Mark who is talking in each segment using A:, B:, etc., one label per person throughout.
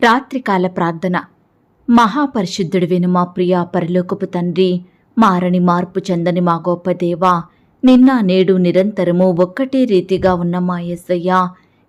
A: రాత్రికాల ప్రార్థన. మహాపరిశుద్ధుడివైన మా ప్రియా పరలోకపు తండ్రి మారని మార్పు చెందని మా గొప్ప దేవా నిన్న నేడు నిరంతరము ఒక్కటే రీతిగా ఉన్న మా యేసయ్య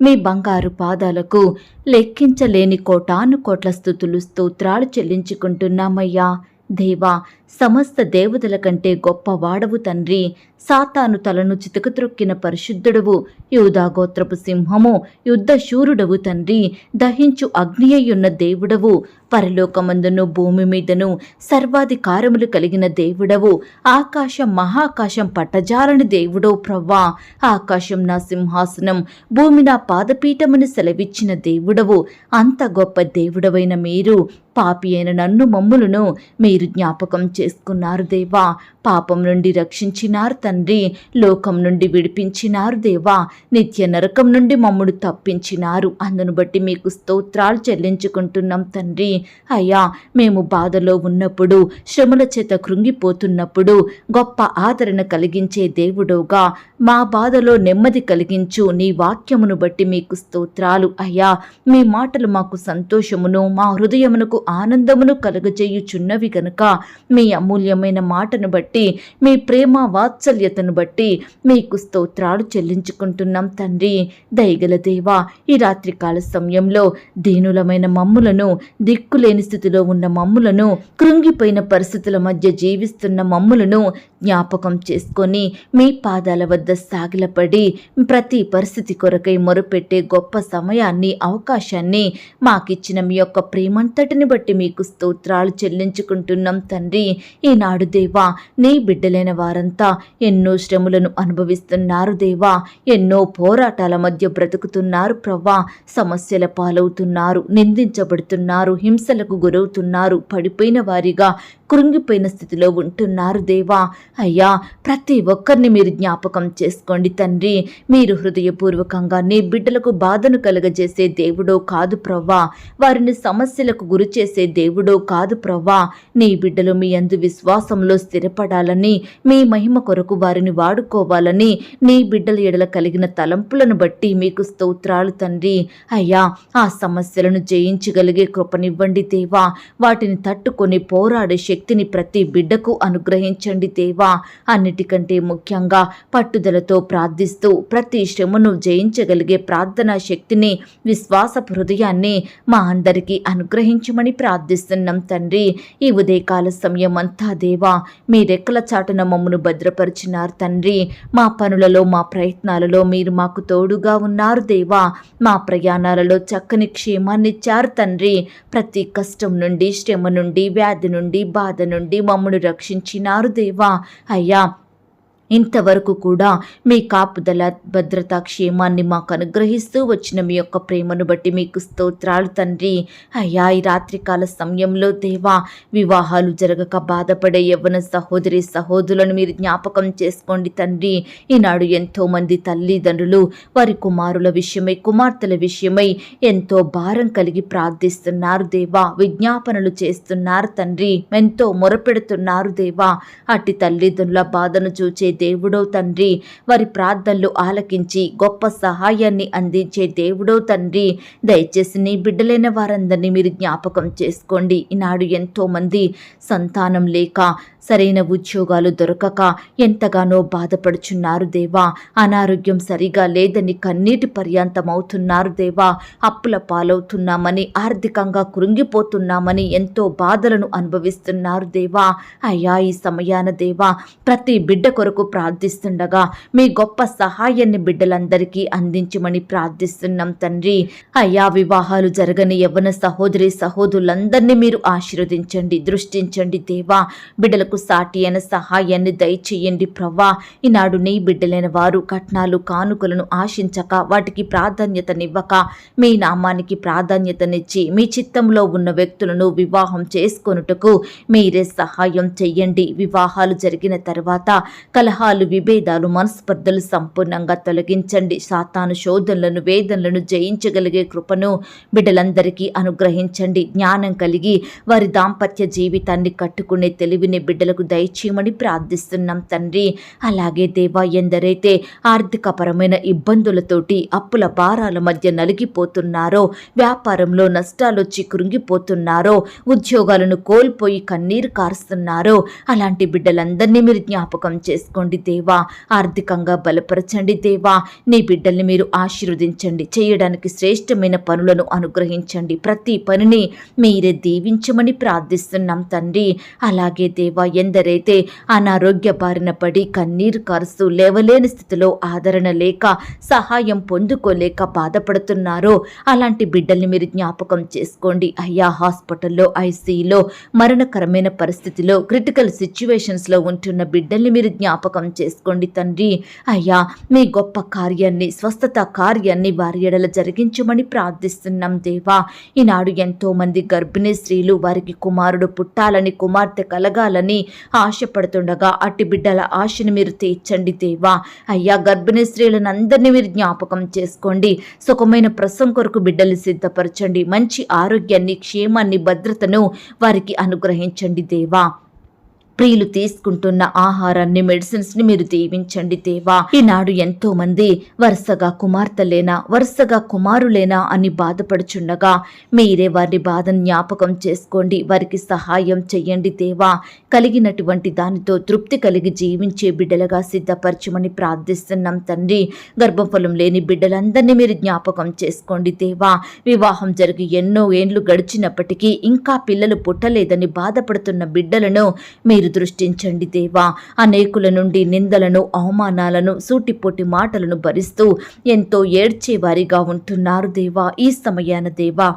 A: మీ బంగారు పాదాలకు లెక్కించలేని కోటాను కోట్ల స్థుతులు స్తోత్రాలు చెల్లించుకుంటున్నామయ్యా. దేవా సమస్త దేవతల కంటే గొప్ప వాడవు తండ్రి. సాతాను తలను చితకత్రొక్కిన పరిశుద్ధుడవు యూదాగోత్రపు సింహము యుద్ధశూరుడవు తండ్రి. దహించు అగ్నియయున్న దేవుడవు పరలోకమందును భూమి మీదను సర్వాధికారములు కలిగిన దేవుడవు. ఆకాశం మహాకాశం పట్టజాలని దేవుడో ప్రవ్వా. ఆకాశం నా సింహాసనం భూమి నా పాదపీఠమని సెలవిచ్చిన దేవుడవు. అంత గొప్ప దేవుడవైన మీరు పాపి అయిన నన్ను మమ్ములను మీరు జ్ఞాపకం చే చేసుకున్నారు దేవా. పాపం నుండి రక్షించినారు తండ్రి. లోకం నుండి విడిపించినారు దేవా. నిత్య నరకం నుండి మమ్ముడు తప్పించినారు. అందును బట్టి మీకు స్తోత్రాలు చెల్లించుకుంటున్నాం తండ్రి. అయ్యా మేము బాధలో ఉన్నప్పుడు శ్రమల చేత కృంగిపోతున్నప్పుడు గొప్ప ఆదరణ కలిగించే దేవుడోగా. మా బాధలో నెమ్మది కలిగించు. నీ వాక్యమును బట్టి మీకు స్తోత్రాలు. అయ్యా మీ మాటలు మాకు సంతోషమును మా హృదయమునకు ఆనందమును కలుగజేయుచున్నవి గనుక మీ అమూల్యమైన మాటను బట్టి మీ ప్రేమ వాత్సల్యతను బట్టి మీకు స్తోత్రాలు చెల్లించుకుంటున్నాం తండ్రి. దయగల దేవా ఈ రాత్రికాల సమయంలో దీనులమైన మమ్ములను దిక్కులేని స్థితిలో ఉన్న మమ్ములను కృంగిపోయిన పరిస్థితుల మధ్య జీవిస్తున్న మమ్ములను జ్ఞాపకం చేసుకొని మీ పాదాల వద్ద సాగిలపడి ప్రతి పరిస్థితి కొరకై మొరుపెట్టే గొప్ప సమయాన్ని అవకాశాన్ని మాకిచ్చిన మీ యొక్క ప్రేమంతటిని బట్టి మీకు స్తోత్రాలు చెల్లించుకుంటున్నాం తండ్రి. ఈనాడు దేవా నీ బిడ్డలైన వారంతా ఎన్నో శ్రమలను అనుభవిస్తున్నారు దేవా ఎన్నో పోరాటాల మధ్య బ్రతుకుతున్నారు ప్రవ్వా సమస్యల పాలవుతున్నారు నిందించబడుతున్నారు హింసలకు గురవుతున్నారు పడిపోయిన వారిగా కృంగిపోయిన స్థితిలో ఉంటున్నారు దేవా. అయ్యా ప్రతి ఒక్కరిని మీరు జ్ఞాపకం చేసుకోండి తండ్రి. మీరు హృదయపూర్వకంగా నీ బిడ్డలకు బాధను కలగజేసే దేవుడో కాదు ప్రవ్వా. వారిని సమస్యలకు గురి చేసే దేవుడో కాదు ప్రవ్వా. నీ బిడ్డలు మీ అందు విశ్వాసంలో స్థిరపడాలని మీ మహిమ కొరకు వారిని వాడుకోవాలని నీ బిడ్డల ఎడల కలిగిన తలంపులను బట్టి మీకు స్తోత్రాలు తండ్రి. అయ్యా ఆ సమస్యలను జయించగలిగే కృపనివ్వండి దేవా. వాటిని తట్టుకొని పోరాడే శక్తిని ప్రతి బిడ్డకు అనుగ్రహించండి దేవా. అన్నిటికంటే ముఖ్యంగా పట్టుదలతో ప్రార్థిస్తూ ప్రతి శ్రమను జయించగలిగే ప్రార్థనా శక్తిని విశ్వాస హృదయాన్ని మా అందరికీ అనుగ్రహించమని ప్రార్థిస్తున్నాం తండ్రి. ఈ ఉదయకాల సమయం అంతా దేవా. మీ రెక్కల చాటున మమ్మను భద్రపరిచినారు తండ్రి. మా పనులలో మా ప్రయత్నాలలో మీరు మాకు తోడుగా ఉన్నారు దేవా. మా ప్రయాణాలలో చక్కని క్షేమాన్నిచ్చారు తండ్రి. ప్రతి కష్టం నుండి శ్రమ నుండి వ్యాధి నుండి బాధ నుండి మమ్మను రక్షించినారు దేవా. అయ్యా ఇంతవరకు కూడా మీ కాపుదల భద్రతా క్షేమాన్ని మాకు అనుగ్రహిస్తూ వచ్చిన మీ యొక్క ప్రేమను బట్టి మీకు స్తోత్రాలు తండ్రి. అయ్యా ఈ రాత్రికాల సమయంలో దేవా వివాహాలు జరగక బాధపడే యవ్వన సహోదరి సహోదరులను మీరు జ్ఞాపకం చేసుకోండి తండ్రి. ఈనాడు ఎంతోమంది తల్లిదండ్రులు వారి కుమారుల విషయమై కుమార్తెల విషయమై ఎంతో భారం కలిగి ప్రార్థిస్తున్నారు దేవా. విజ్ఞాపనలు చేస్తున్నారు తండ్రి. ఎంతో మొరపెడుతున్నారు దేవా. అట్టి తల్లిదండ్రుల బాధను చూచే దేవుడో తండ్రి. వారి ప్రార్థనలు ఆలకించి గొప్ప సహాయాన్ని అందించే దేవుడో తండ్రి. దయచేసి నీ బిడ్డలైన వారందరినీ మీరు జ్ఞాపకం చేసుకోండి. ఈనాడు ఎంతోమంది సంతానం లేక సరైన ఉద్యోగాలు దొరకక ఎంతగానో బాధపడుచున్నారు దేవా. అనారోగ్యం సరిగా లేదని కన్నీటి పర్యాంతమవుతున్నారు దేవా. అప్పుల పాలవుతున్నామని ఆర్థికంగా కృంగిపోతున్నామని ఎంతో బాధలను అనుభవిస్తున్నారు దేవా. అయ్యా ఈ సమయాన దేవా ప్రతి బిడ్డ కొరకు ప్రార్థిస్తుండగా మీ గొప్ప సహాయాన్ని బిడ్డలందరికీ అందించమని ప్రార్థిస్తున్నాం తండ్రి. అయ్యా వివాహాలు జరగని యవ్వన సహోదరి సహోదరులందరినీ మీరు ఆశీర్వదించండి దృష్టించండి దేవా. బిడ్డలకు సాటి అయిన సహాయాన్ని దయచేయండి ప్రవ్వా. ఈనాడు నీ బిడ్డలైన వారు కట్నాలు కానుకలను ఆశించక వాటికి ప్రాధాన్యతనివ్వక మీ నామానికి ప్రాధాన్యతనిచ్చి మీ చిత్తంలో ఉన్న వ్యక్తులను వివాహం చేసుకొనుటకు మీరే సహాయం చెయ్యండి వివాహాలు జరిగిన తర్వాత కలహ కలహాలు విభేదాలు మనస్పర్ధలు సంపూర్ణంగా తొలగించండి. సాతాను శోధనలను వేదనలను జయించగలిగే కృపను బిడ్డలందరికీ అనుగ్రహించండి. జ్ఞానం కలిగి వారి దాంపత్య జీవితాన్ని కట్టుకునే తెలివిని బిడ్డలకు దయచేయమని ప్రార్థిస్తున్నాం తండ్రి. అలాగే దేవా ఎందరైతే ఆర్థికపరమైన ఇబ్బందులతోటి అప్పుల భారాల మధ్య నలిగిపోతున్నారో వ్యాపారంలో నష్టాలొచ్చి కృంగిపోతున్నారో ఉద్యోగాలను కోల్పోయి కన్నీరు కారుస్తున్నారో అలాంటి బిడ్డలందరినీ మీరు జ్ఞాపకం చేసుకోండి దేవా. ఆర్థికంగా బలపరచండి దేవా. నీ బిడ్డల్ని మీరు ఆశీర్వదించండి. చేయడానికి శ్రేష్టమైన పనులను అనుగ్రహించండి. ప్రతి పనిని మీరే దీవించమని ప్రార్థిస్తున్నాం తండ్రి. అలాగే దేవా ఎందరైతే అనారోగ్య బారిన పడి కన్నీరు కరుస్తూ లేవలేని స్థితిలో ఆదరణ లేక సహాయం పొందుకోలేక బాధపడుతున్నారో అలాంటి బిడ్డల్ని మీరు జ్ఞాపకం చేసుకోండి. అయ్యా హాస్పిటల్లో ఐసీలో మరణకరమైన పరిస్థితిలో క్రిటికల్ సిచ్యువేషన్స్లో ఉంటున్న బిడ్డల్ని మీరు జ్ఞాపకం చేసుకోండి తండ్రి. అయ్యా మీ గొప్ప కార్యాన్ని స్వస్థత కార్యాన్ని వారి ఎడల జరిగించమని ప్రార్థిస్తున్నాం దేవా. ఈనాడు ఎంతోమంది గర్భిణీ స్త్రీలు వారికి కుమారుడు పుట్టాలని కుమార్తె కలగాలని ఆశపడుతుండగా అట్టి బిడ్డల ఆశను మీరు తీర్చండి దేవా. అయ్యా గర్భిణీ స్త్రీలను అందరినీ మీరు జ్ఞాపకం చేసుకోండి. సుఖమైన ప్రసం కొరకు బిడ్డలు సిద్ధపరచండి. మంచి ఆరోగ్యాన్ని క్షేమాన్ని భద్రతను వారికి అనుగ్రహించండి దేవా. ప్రియులు తీసుకుంటున్న ఆహారాన్ని మెడిసిన్స్ని మీరు దీవించండి దేవా. ఈనాడు ఎంతో మంది వరుసగా కుమార్తెలేనా వరుసగా కుమారులేనా అని బాధపడుచుండగా మీరే వారి బాధను జ్ఞాపకం చేసుకోండి వారికి సహాయం చెయ్యండి దేవా. కలిగినటువంటి దానితో తృప్తి కలిగి జీవించే బిడ్డలుగా సిద్ధపరచమని ప్రార్థిస్తున్నాం తండ్రి. గర్భఫలం లేని బిడ్డలందరినీ మీరు జ్ఞాపకం చేసుకోండి దేవా. వివాహం జరిగి ఎన్నో ఏండ్లు గడిచినప్పటికీ ఇంకా పిల్లలు పుట్టలేదని బాధపడుతున్న బిడ్డలను మీరు దృష్టించండి దేవా. అనేకుల నుండి నిందలను అవమానాలను సూటిపోటి మాటలను భరిస్తూ ఎంతో ఏడ్చేవారిగా ఉంటున్నారు దేవా ఈ సమయాన దేవా.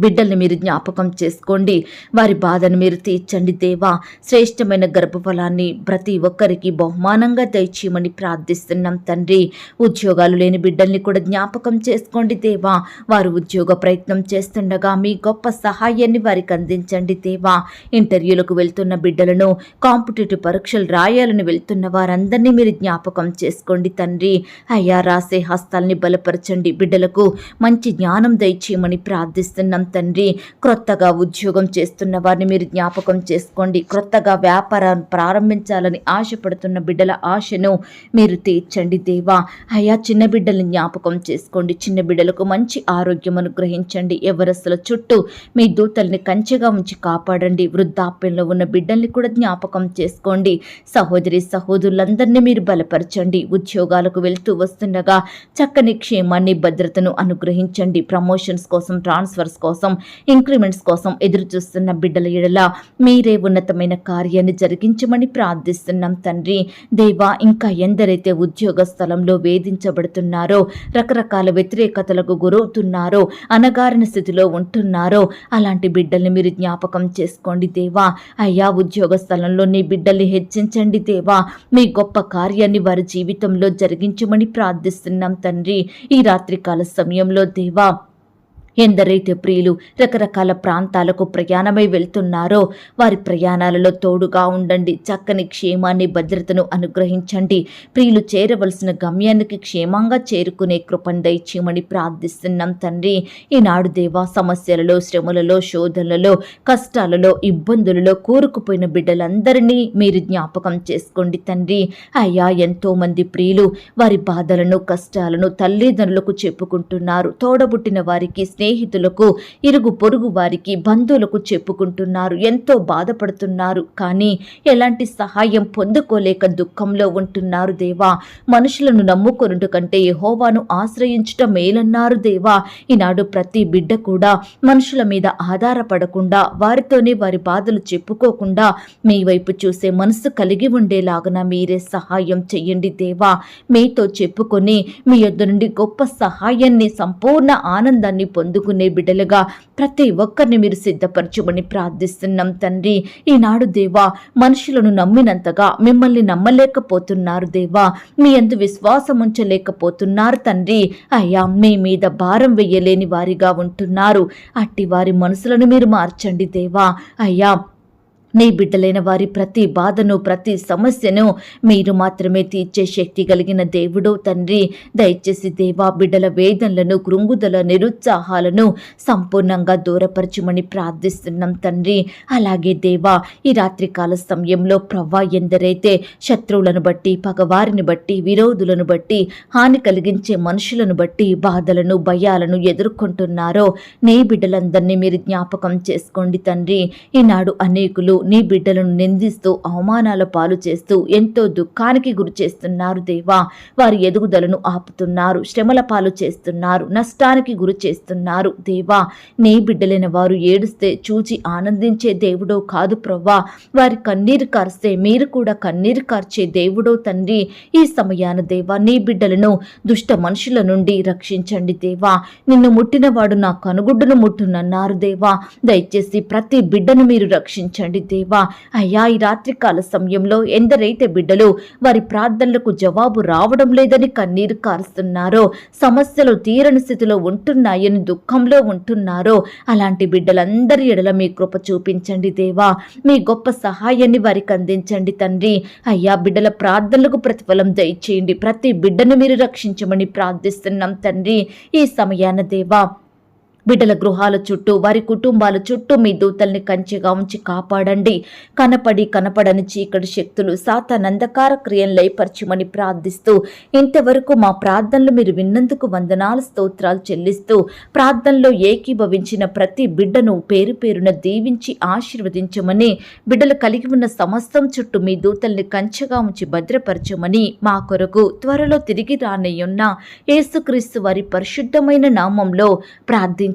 A: బిడ్డల్ని మీరు జ్ఞాపకం చేసుకోండి. వారి బాధను మీరు తీర్చండి దేవా. శ్రేష్టమైన గర్భఫలాన్ని ప్రతి ఒక్కరికి బహుమానంగా దయచేయమని ప్రార్థిస్తున్నాం తండ్రి. ఉద్యోగాలు లేని బిడ్డల్ని కూడా జ్ఞాపకం చేసుకోండి దేవా. వారు ఉద్యోగ ప్రయత్నం చేస్తుండగా మీ గొప్ప సహాయాన్ని వారికి అందించండి దేవా. ఇంటర్వ్యూలకు వెళ్తున్న బిడ్డలను కాంపిటేటివ్ పరీక్షలు రాయాలని వెళ్తున్న వారందరినీ మీరు జ్ఞాపకం చేసుకోండి తండ్రి. అయ్యా రాసే హస్తాల్ని బలపరచండి బిడ్డలకు. మంచి జ్ఞానం దయచేయమని ప్రార్థిస్తున్నాం తండ్రి క్రొత్తగా ఉద్యోగం చేస్తున్న వారిని మీరు జ్ఞాపకం చేసుకోండి. క్రొత్తగా వ్యాపారం ప్రారంభించాలని ఆశపడుతున్న బిడ్డల ఆశను మీరు తీర్చండి దేవా. అయ్యా చిన్న బిడ్డలను జ్ఞాపకం చేసుకోండి. చిన్న బిడ్డలకు మంచి ఆరోగ్యం అనుగ్రహించండి. ఎవరస్తుల చుట్టూ మీ దూతల్ని కంచెగా ఉంచి కాపాడండి. వృద్ధాప్యంలో ఉన్న బిడ్డల్ని కూడా జ్ఞాపకం చేసుకోండి. సహోదరి సహోదరులందరినీ మీరు బలపరచండి. ఉద్యోగాలకు వెళ్తూ వస్తుండగా చక్కని క్షేమాన్ని భద్రతను అనుగ్రహించండి. ప్రమోషన్స్ కోసం ట్రాన్స్ఫర్స్ కోసం కోసం ఇంక్రిమెంట్స్ కోసం ఎదురుచూస్తున్న బిడ్డల ఎడల మీరే ఉన్నతమైన కార్యాన్ని జరిగించమని ప్రార్థిస్తున్నాం తండ్రి. దేవా ఇంకా ఎందరైతే ఉద్యోగ స్థలంలో వేధించబడుతున్నారో రకరకాల వ్యతిరేకతలకు గురవుతున్నారో అనగారిన స్థితిలో ఉంటున్నారో అలాంటి బిడ్డల్ని మీరు జ్ఞాపకం చేసుకోండి దేవా. అయ్యా ఉద్యోగ స్థలంలో నీ బిడ్డల్ని హెచ్చించండి దేవా. మీ గొప్ప కార్యాన్ని వారి జీవితంలో జరిగించమని ప్రార్థిస్తున్నాం తండ్రి. ఈ రాత్రికాల సమయంలో దేవా ఎందరైతే ప్రియులు రకరకాల ప్రాంతాలకు ప్రయాణమై వెళ్తున్నారో వారి ప్రయాణాలలో తోడుగా ఉండండి చక్కని క్షేమాన్ని భద్రతను అనుగ్రహించండి. ప్రియులు చేరవలసిన గమ్యానికి క్షేమంగా చేరుకునే కృపను దయచేయమని ప్రార్థిస్తున్నాం తండ్రి. ఈనాడు దేవా సమస్యలలో శ్రమలలో శోధనలలో కష్టాలలో ఇబ్బందులలో కూరుకుపోయిన బిడ్డలందరినీ మీరు జ్ఞాపకం చేసుకోండి తండ్రి. అయ్యా ఎంతో మంది ప్రియులు వారి బాధలను కష్టాలను తల్లిదండ్రులకు చెప్పుకుంటున్నారు. తోడబుట్టిన వారికి స్నేహితులకు ఇరుగు పొరుగు వారికి బంధువులకు చెప్పుకుంటున్నారు. ఎంతో బాధపడుతున్నారు. కానీ ఎలాంటి సహాయం పొందుకోలేక దుఃఖంలో ఉంటున్నారు దేవా. మనుషులను నమ్ముకొనుట కంటే యహోవాను ఆశ్రయించుట మేలన్నారు దేవా. ఈనాడు ప్రతి బిడ్డ కూడా మనుషుల మీద ఆధారపడకుండా వారితోనే వారి బాధలు చెప్పుకోకుండా మీ వైపు చూసే మనసు కలిగి ఉండేలాగున మీరే సహాయం చెయ్యండి దేవా. మీతో చెప్పుకొని మీ యొద్ద నుండి గొప్ప సహాయాన్ని సంపూర్ణ ఆనందాన్ని అందుకునే బిడ్డలుగా ప్రతి ఒక్కరిని మీరు సిద్ధపరచమని ప్రార్థిస్తున్నాం తండ్రి. ఈనాడు దేవా మనుషులను నమ్మినంతగా మిమ్మల్ని నమ్మలేకపోతున్నారు దేవా. మీ అందు విశ్వాసం ఉంచలేకపోతున్నారు తండ్రి. అయ్యా మీ మీద భారం వెయ్యలేని వారిగా ఉంటున్నారు. అట్టి వారి మనసులను మీరు మార్చండి దేవా. అయ్యా నీ బిడ్డలైన వారి ప్రతి బాధను ప్రతి సమస్యను మీరు మాత్రమే తీర్చే శక్తి కలిగిన దేవుడు తండ్రి. దయచేసి దేవా బిడ్డల వేదనలను కృంగుదల నిరుత్సాహాలను సంపూర్ణంగా దూరపరచమని ప్రార్థిస్తున్నాం తండ్రి. అలాగే దేవా ఈ రాత్రికాల సమయంలో ప్రవ్వా ఎందరైతే శత్రువులను బట్టి పగవారిని బట్టి విరోధులను బట్టి హాని కలిగించే మనుషులను బట్టి బాధలను భయాలను ఎదుర్కొంటున్నారో నీ బిడ్డలందరినీ మీరు జ్ఞాపకం చేసుకోండి తండ్రి. ఈనాడు అనేకులు నీ బిడ్డలను నిందిస్తూ అవమానాల పాలు చేస్తూ ఎంతో దుఃఖానికి గురి చేస్తున్నారు దేవా. వారి ఎదుగుదలను ఆపుతున్నారు శ్రమల పాలు చేస్తున్నారు నష్టానికి గురి చేస్తున్నారు దేవా. నీ బిడ్డలైన వారు ఏడుస్తే చూచి ఆనందించే దేవుడో కాదు ప్రవ్వా. వారి కన్నీరు కార్స్తే మీరు కూడా కన్నీరు కార్చే దేవుడో తండ్రి. ఈ సమయాన దేవా నీ బిడ్డలను దుష్ట మనుషుల నుండి రక్షించండి దేవా. నిన్ను ముట్టినవాడు నా కనుగుడ్డును ముట్టునన్నారు దేవా. దయచేసి ప్రతి బిడ్డను మీరు రక్షించండి దేవా అయ్యా ఈ రాత్రికాల సమయంలో ఎందరైతే బిడ్డలు వారి ప్రార్థనలకు జవాబు రావడం లేదని కన్నీరు కారుస్తున్నారో సమస్యలు తీరని స్థితిలో ఉంటున్నాయని దుఃఖంలో ఉంటున్నారో అలాంటి బిడ్డలందరి ఎడల మీ కృప చూపించండి దేవా. మీ గొప్ప సహాయాన్ని వారికి అందించండి తండ్రి. అయ్యా బిడ్డల ప్రార్థనలకు ప్రతిఫలం దయచేయండి. ప్రతి బిడ్డను మీరు రక్షించమని ప్రార్థిస్తున్నాం తండ్రి. ఈ సమయాన దేవా బిడ్డల గృహాల చుట్టూ వారి కుటుంబాల చుట్టూ మీ దూతల్ని కంచెగా ఉంచి కాపాడండి. కనపడి కనపడని చీకటి శక్తులు సాతానందకార క్రియలు లయపరచమని ప్రార్థిస్తూ ఇంతవరకు మా ప్రార్థనలు మీరు విన్నందుకు వందనాలు స్తోత్రాలు చెల్లిస్తూ ప్రార్థనలో ఏకీభవించిన ప్రతి బిడ్డను పేరు పేరున దీవించి ఆశీర్వదించమని బిడ్డలు కలిగి ఉన్న సమస్తం చుట్టూ మీ దూతల్ని కంచెగా ఉంచి భద్రపరచమని మా కొరకు త్వరలో తిరిగి రానయ్యున్న యేసుక్రీస్తు వారి పరిశుద్ధమైన నామంలో ప్రార్థించి